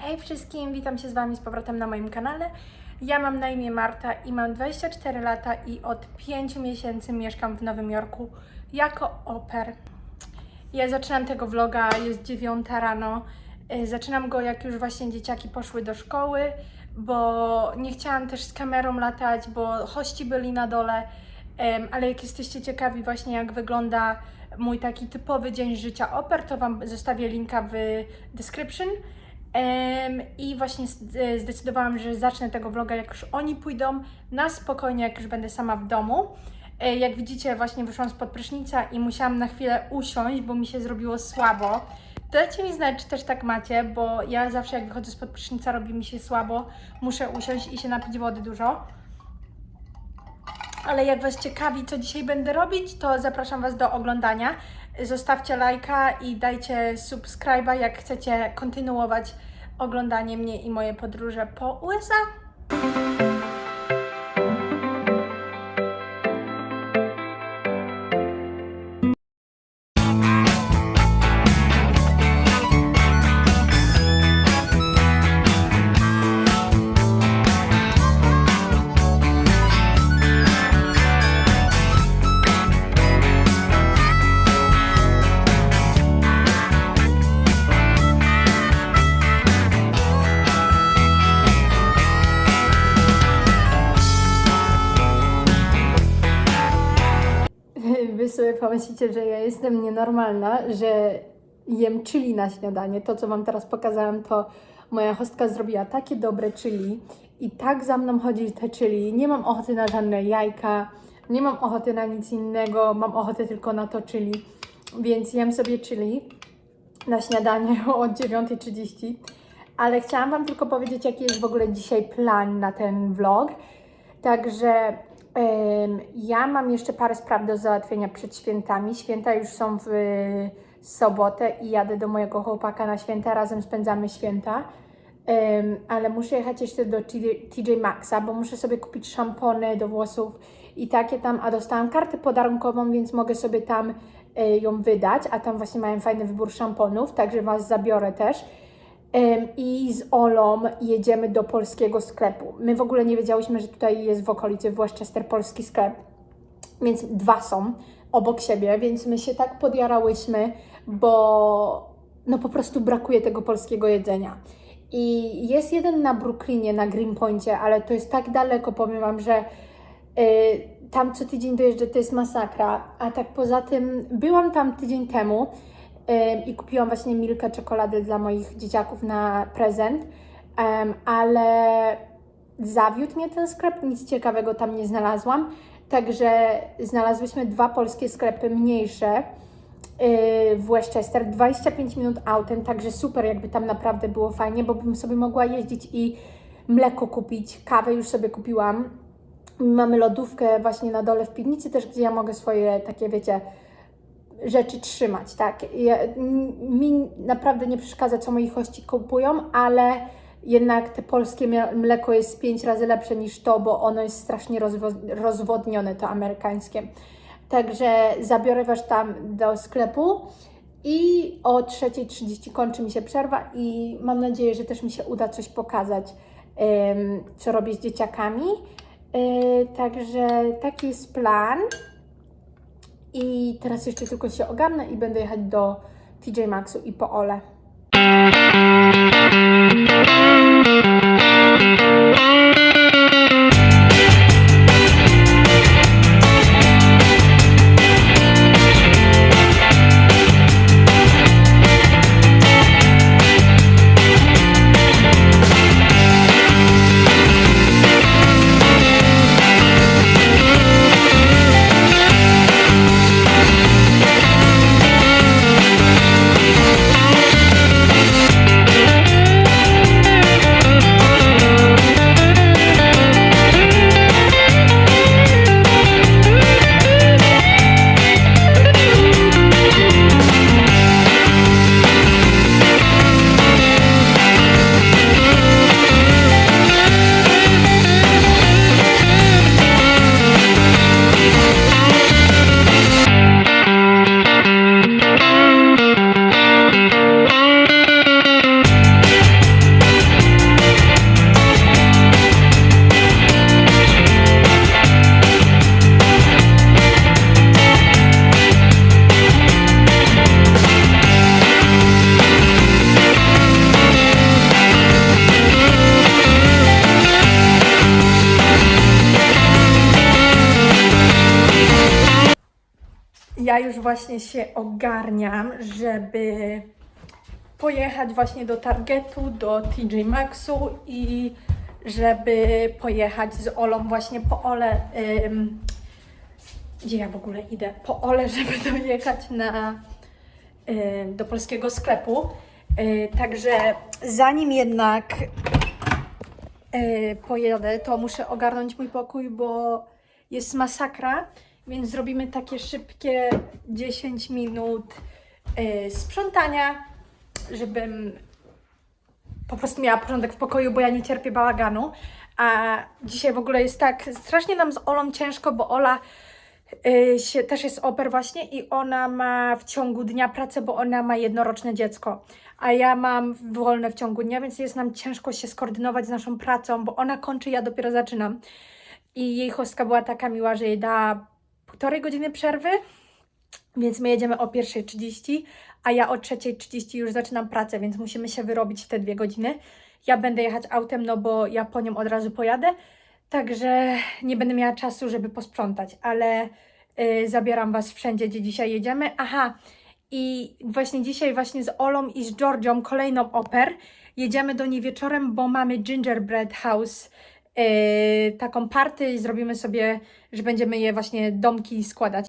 Hej wszystkim, witam się z Wami z powrotem na moim kanale. Ja mam na imię Marta i mam 24 lata i od 5 miesięcy mieszkam w Nowym Jorku jako oper. Ja zaczynam tego vloga, jest 9 rano. Y, Zaczynam go jak już właśnie dzieciaki poszły do szkoły, bo nie chciałam też z kamerą latać, bo hości byli na dole. Ale jak jesteście ciekawi właśnie jak wygląda mój taki typowy dzień życia oper, to Wam zostawię linka w description. I właśnie e, zdecydowałam, że zacznę tego vloga, jak już oni pójdą, na spokojnie, jak już będę sama w domu. E, Jak widzicie, właśnie wyszłam spod prysznica i musiałam na chwilę usiąść, bo mi się zrobiło słabo. Dajcie mi znać, czy też tak macie, bo ja zawsze jak wychodzę spod prysznica, robi mi się słabo. Muszę usiąść i się napić wody dużo. Ale jak Was ciekawi, co dzisiaj będę robić, to zapraszam Was do oglądania. Zostawcie lajka i dajcie subskryba, jak chcecie kontynuować oglądanie mnie i moje podróże po USA. Pomyślicie, że ja jestem nienormalna, że jem chili na śniadanie. To, co Wam teraz pokazałam, to moja hostka zrobiła takie dobre chili i tak za mną chodzi te chili. Nie mam ochoty na żadne jajka, nie mam ochoty na nic innego, mam ochotę tylko na to chili. Więc jem sobie chili na śniadanie o 9.30. Ale chciałam Wam tylko powiedzieć, jaki jest w ogóle dzisiaj plan na ten vlog. Także ja mam jeszcze parę spraw do załatwienia przed świętami. Święta już są w sobotę i jadę do mojego chłopaka na święta. Razem spędzamy święta. Ale muszę jechać jeszcze do TJ, Maxa, bo muszę sobie kupić szampony do włosów i takie tam. A dostałam kartę podarunkową, więc mogę sobie tam y, ją wydać. A tam właśnie mają fajny wybór szamponów, także Was zabiorę też. I z Olą jedziemy do polskiego sklepu. My w ogóle nie wiedziałyśmy, że tutaj jest w okolicy w Westchester polski sklep, więc dwa są obok siebie, więc my się tak podjarałyśmy, bo no po prostu brakuje tego polskiego jedzenia. I jest jeden na Brooklynie, na Greenpointie, ale to jest tak daleko, powiem Wam, że y, tam co tydzień dojeżdżę, to jest masakra. A tak poza tym, byłam tam tydzień temu i kupiłam właśnie Milkę czekolady dla moich dzieciaków na prezent, ale zawiódł mnie ten sklep, nic ciekawego tam nie znalazłam. Także znalazłyśmy dwa polskie sklepy mniejsze yy, w Westchester, 25 minut autem, także super, jakby tam naprawdę było fajnie, bo bym sobie mogła jeździć i mleko kupić, kawę już sobie kupiłam. Mamy lodówkę właśnie na dole w piwnicy też, gdzie ja mogę swoje takie, wiecie, rzeczy trzymać, tak. Ja, mi naprawdę nie przeszkadza, co moi hości kupują, ale jednak te polskie mleko jest pięć razy lepsze niż to, bo ono jest strasznie rozwo- rozwodnione, to amerykańskie. Także zabiorę Was tam do sklepu i o 3.30 kończy mi się przerwa i mam nadzieję, że też mi się uda coś pokazać, co robię z dzieciakami. E, Także taki jest plan. I teraz jeszcze tylko się ogarnę i będę jechać do TJ Maxu i po Ole. Ja już właśnie się ogarniam, żeby pojechać właśnie do Targetu, do TJ Maxu i żeby pojechać z Olą właśnie po Ole. Ym, gdzie ja w ogóle idę? Po Ole, żeby dojechać na, do polskiego sklepu. Y, także zanim jednak y, pojadę, to muszę ogarnąć mój pokój, bo jest masakra, więc zrobimy takie szybkie 10 minut y, sprzątania, żebym po prostu miała porządek w pokoju, bo ja nie cierpię bałaganu. A dzisiaj w ogóle jest tak, strasznie nam z Olą ciężko, bo Ola y, się, też jest oper właśnie i ona ma w ciągu dnia pracę, bo ona ma jednoroczne dziecko, a ja mam wolne w ciągu dnia, więc jest nam ciężko się skoordynować z naszą pracą, bo ona kończy, ja dopiero zaczynam. I jej hostka była taka miła, że jej dała półtorej godziny przerwy, więc my jedziemy o 1.30, a ja o 3.30 już zaczynam pracę, więc musimy się wyrobić te dwie godziny. Ja będę jechać autem, no bo ja po nią od razu pojadę, także nie będę miała czasu, żeby posprzątać, ale y, zabieram Was wszędzie, gdzie dzisiaj jedziemy. Aha, i właśnie dzisiaj właśnie z Olą i z Georgią kolejną oper. Jedziemy do niej wieczorem, bo mamy Gingerbread House, yy, taką party i zrobimy sobie, że będziemy je właśnie domki składać.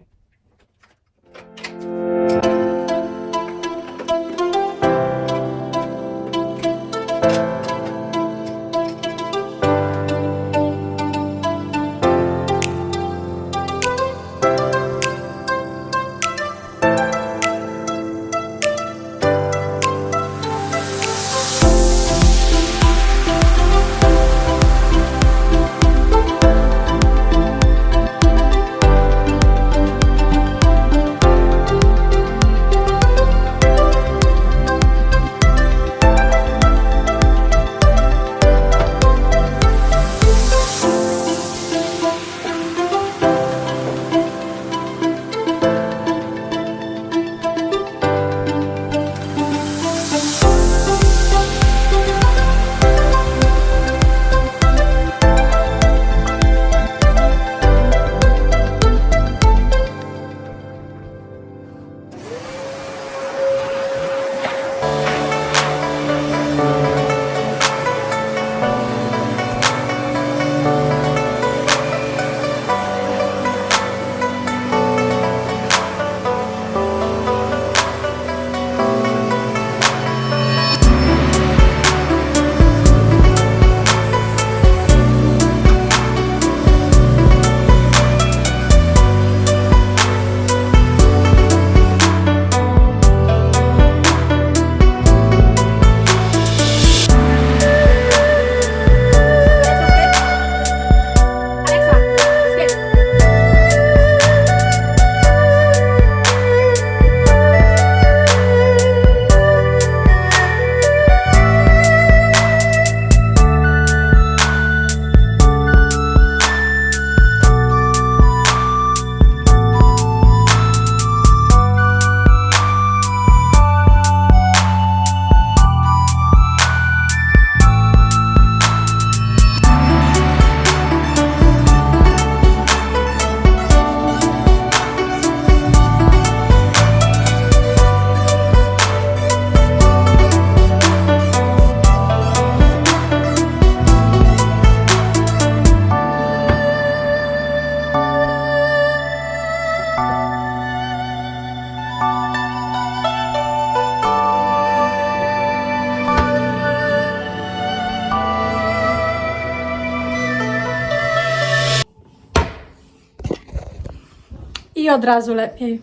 Od razu lepiej.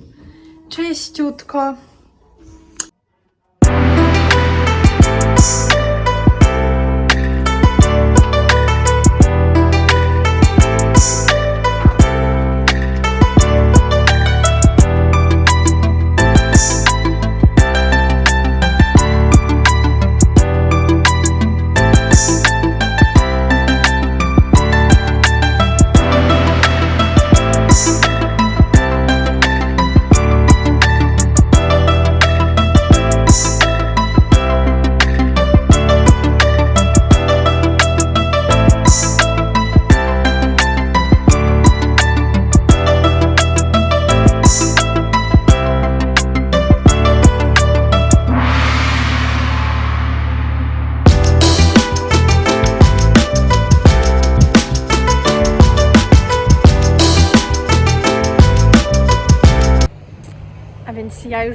Czyściutko.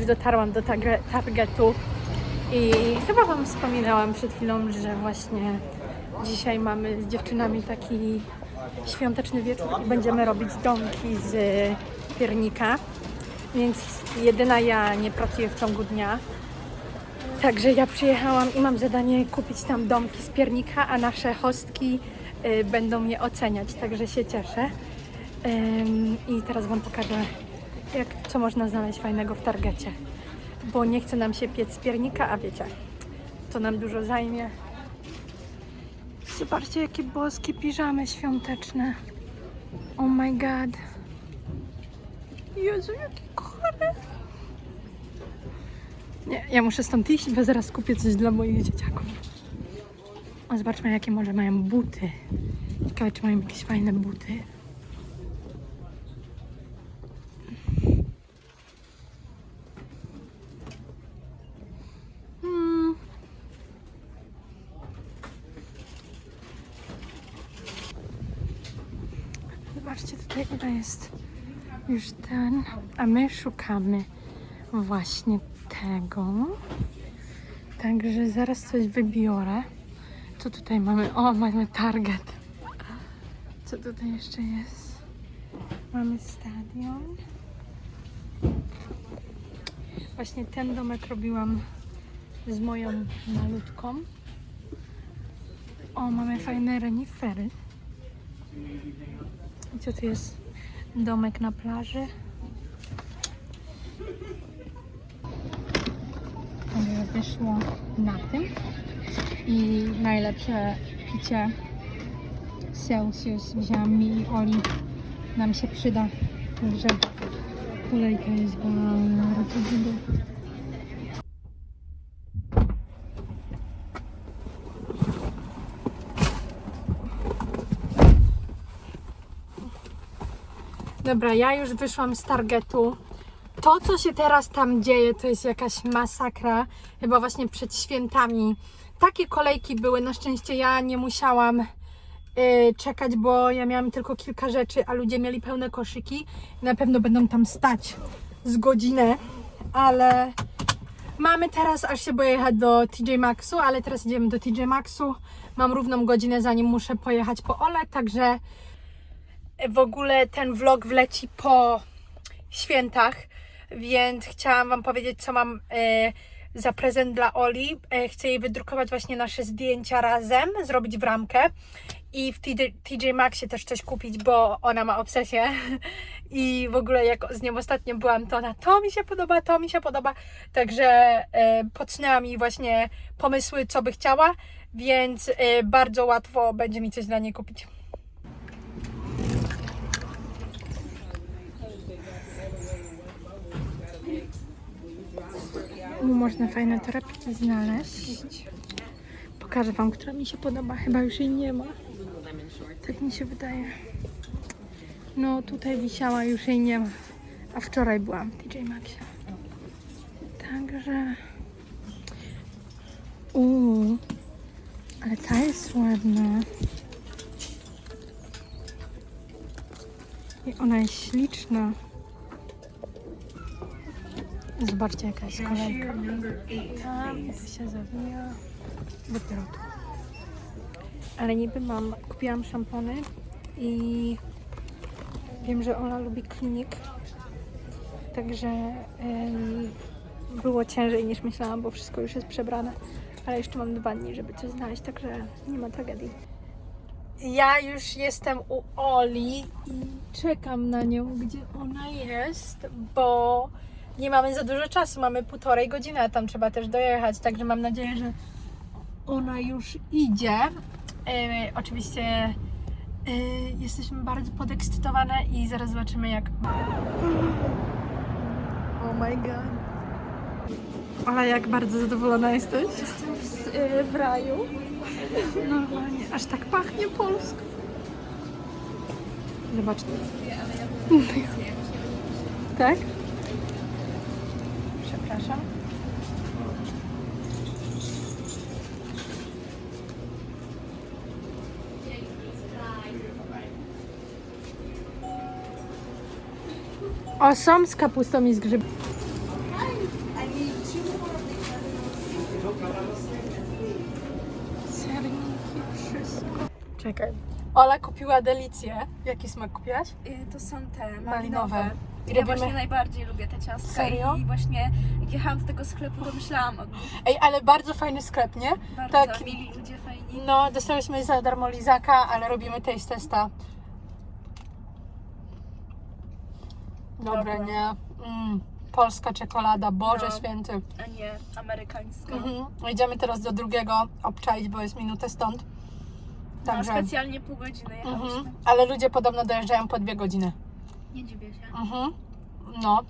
Już dotarłam do targe- targetu i chyba Wam wspominałam przed chwilą, że właśnie dzisiaj mamy z dziewczynami taki świąteczny wieczór i będziemy robić domki z piernika. Więc jedyna ja nie pracuję w ciągu dnia. Także ja przyjechałam i mam zadanie kupić tam domki z piernika, a nasze hostki y, będą je oceniać, także się cieszę. I teraz Wam pokażę, jak, co można znaleźć fajnego w Targecie. Bo nie chce nam się piec piernika, a wiecie, to nam dużo zajmie. Zobaczcie, jakie boskie piżamy świąteczne. Oh my god. Jezu, jakie kochane. Nie, ja muszę stąd iść, bo zaraz kupię coś dla moich dzieciaków. O, zobaczmy, jakie może mają buty. Ciekawe, czy mają jakieś fajne buty. Hmm. Zobaczcie tutaj, ile jest już ten, a my szukamy właśnie tego. Także zaraz coś wybiorę. Co tutaj mamy? O, mamy Target. Co tutaj jeszcze jest? Mamy stadion. Właśnie ten domek robiłam z moją malutką. O, mamy fajne renifery. I co tu jest? Domek na plaży. Wyszło na tym. I najlepsze picie Celsius wzięłam mi i Oli. Nam się przyda. Także kulejka jest bardzo dobra. Dobra, ja już wyszłam z Targetu. To, co się teraz tam dzieje, to jest jakaś masakra. Chyba właśnie przed świętami. Takie kolejki były. Na szczęście ja nie musiałam y, czekać, bo ja miałam tylko kilka rzeczy, a ludzie mieli pełne koszyki. Na pewno będą tam stać z godzinę, ale mamy teraz, aż się boję jechać do TJ Maxu, ale teraz idziemy do TJ Maxu. Mam równą godzinę, zanim muszę pojechać po Ole, także w ogóle ten vlog wleci po świętach, więc chciałam Wam powiedzieć, co mam e, za prezent dla Oli. E, chcę jej wydrukować właśnie nasze zdjęcia razem, zrobić w ramkę i w TJ, Maxie też coś kupić, bo ona ma obsesję i w ogóle jak z nią ostatnio byłam, to ona to mi się podoba, to mi się podoba, także e, podsunęłam jej właśnie pomysły, co by chciała, więc e, bardzo łatwo będzie mi coś dla niej kupić. Można fajne torebki znaleźć. Pokażę Wam, która mi się podoba. Chyba już jej nie ma. Tak mi się wydaje. No tutaj wisiała, już jej nie ma. A wczoraj byłam w TJ. Także... Uuu, ale ta jest ładna. I ona jest śliczna. Zobaczcie jaka jest kolejka. Tam tu się zawija. Dopiero tu. Ale niby mam, kupiłam szampony i wiem, że Ola lubi klinik. Także em, było ciężej niż myślałam, bo wszystko już jest przebrane. Ale jeszcze mam dwa dni, żeby coś znaleźć, także nie ma tragedii. Ja już jestem u Oli i czekam na nią, gdzie ona jest, bo nie mamy za dużo czasu, mamy półtorej godziny, a tam trzeba też dojechać, także mam nadzieję, że ona już idzie. E, oczywiście e, jesteśmy bardzo podekscytowane i zaraz zobaczymy jak... Oh my god. Ale jak bardzo zadowolona jesteś? Jestem w, y, w raju. Normalnie, aż tak pachnie polsko. Zobacz. Tak? Przepraszam. O, są z kapustą i z grzybami. Czekaj. Ola kupiła delicję. Jaki smak kupiłaś? Y, to są te malinowe. malinowe. I Ja robimy- właśnie najbardziej lubię te ciastka Serio? i właśnie jak jechałam do tego sklepu, to myślałam o. Ej, ale bardzo fajny sklep, nie? Bardzo Tak. mili ludzie fajni. No, dostałyśmy za darmo lizaka, ale robimy taste testa. Dobre, Dobre. nie? Mm, polska czekolada, Boże No. Święty. A nie amerykańska. Mhm. Idziemy teraz do drugiego obczaić, bo jest minutę stąd. No, Także. specjalnie pół godziny jechałyśmy. Mhm. Ale ludzie podobno dojeżdżają po dwie godziny. Nie dziwię się. Mhm. No.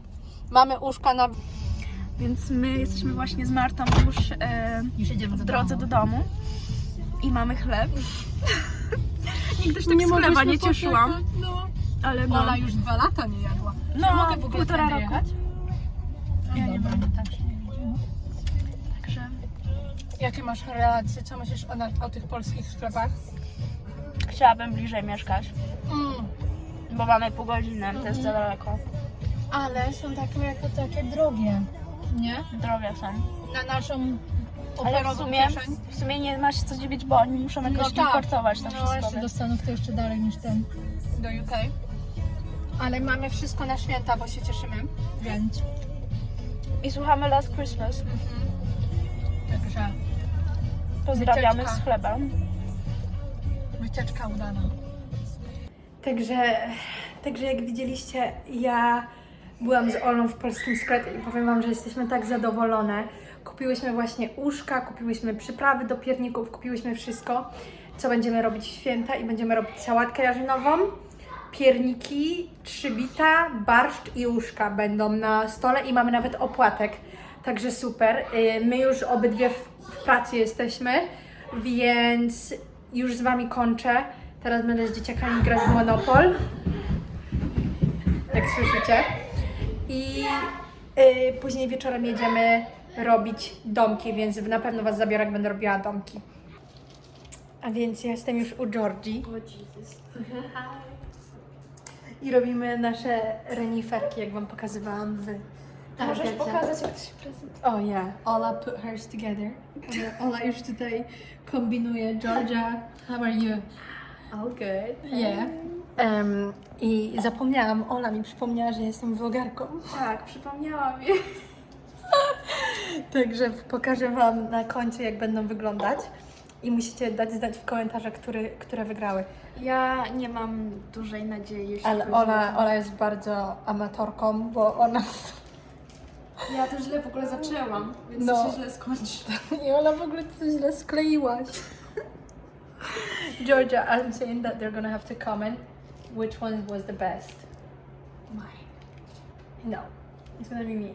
Mamy uszka na. Więc my jesteśmy właśnie z Martą już e, Już w drodze do domu i mamy chleb. Nigdy się tak z mogliśmy chleba nie poczekać, cieszyłam, No. ale no. Ola już dwa lata nie jadła. No, mogę w ogóle półtora roku. jechać? Ja nie wiem. tak nie. Także Jakie masz relacje? Co myślisz o, o tych polskich sklepach? chciałabym bliżej mieszkać, Mm. Bo mamy pół godziny, to jest za daleko. Ale są takie jako takie drogie, nie? Drogie są. Na naszą Ale w operową sumie, kieszeń. w sumie nie ma się co dziwić, bo oni muszą jakoś No tak. importować to No wszystko. jeszcze do więc- Stanów to jeszcze dalej niż ten. Do UK. Ale mamy wszystko na święta, bo się cieszymy. Więc. I słuchamy Last Christmas. Także Pozdrawiamy Wycieczka. z chlebem. wycieczka udana. Także, także jak widzieliście, ja byłam z Olą w polskim sklepie i powiem Wam, że jesteśmy tak zadowolone. Kupiłyśmy właśnie uszka, kupiłyśmy przyprawy do pierników, kupiłyśmy wszystko, co będziemy robić w święta i będziemy robić sałatkę jarzynową, pierniki, trzybita, barszcz i uszka będą na stole i mamy nawet opłatek. Także super. Y, My już obydwie w, w pracy jesteśmy, więc już z Wami kończę. Teraz będę z dzieciakami grać w Monopol. Jak słyszycie. I y, później wieczorem jedziemy robić domki, więc na pewno Was zabiorę, jak będę robiła domki. A więc ja jestem już u Georgii. I robimy nasze reniferki, jak Wam pokazywałam w Możesz Targecie. pokazać, jak to się prezentuje. Oh yeah, Ola put hers together. Ola już tutaj kombinuje. Georgia, how are you? All good. Yeah. I zapomniałam, Ola mi przypomniała, że jestem vlogerką. Tak, przypomniała mi. Także pokażę Wam na końcu, jak będą wyglądać. I musicie dać znać w komentarzach, który, które wygrały. Ja nie mam dużej nadziei, jeśli Ale chodzi o Ola. Ola jest bardzo amatorką, bo ona... Ja to źle w ogóle zaczęłam, więc No. to się źle skończy. I Ola w ogóle to źle skleiłaś. Georgia, I'm saying that they're gonna have to comment which one was the best. Mine. No, it's gonna be me.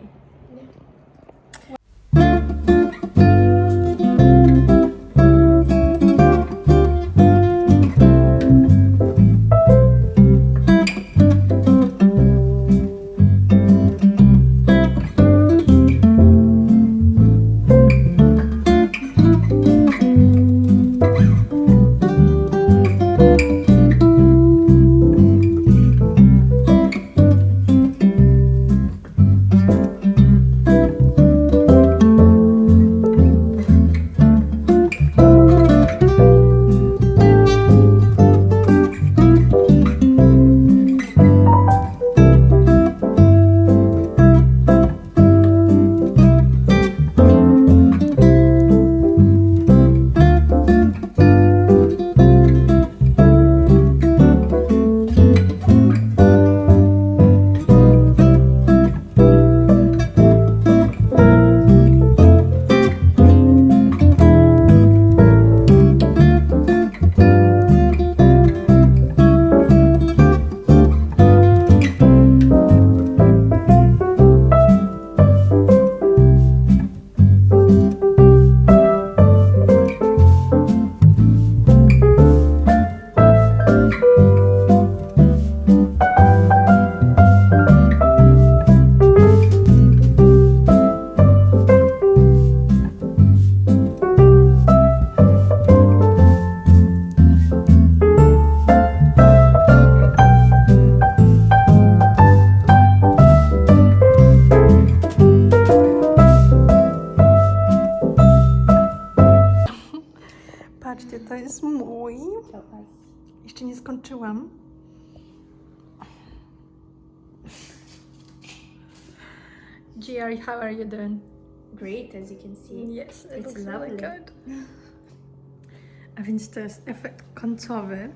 Patrzcie, to jest mój. Jeszcze nie skończyłam. Gary, how are you doing? Great, as you can see. Yes, it It's looks lovely. really good. A więc to jest efekt końcowy.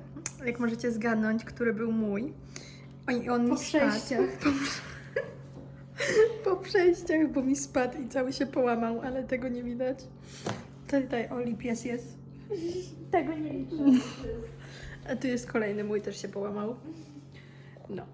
Jak możecie zgadnąć, który był mój. I on Po mi spadł. Po, po przejściach, bo mi spadł i cały się połamał, ale tego nie widać. Tutaj Oli pies jest. Tego nie liczę. A tu jest kolejny mój, też się połamał. No.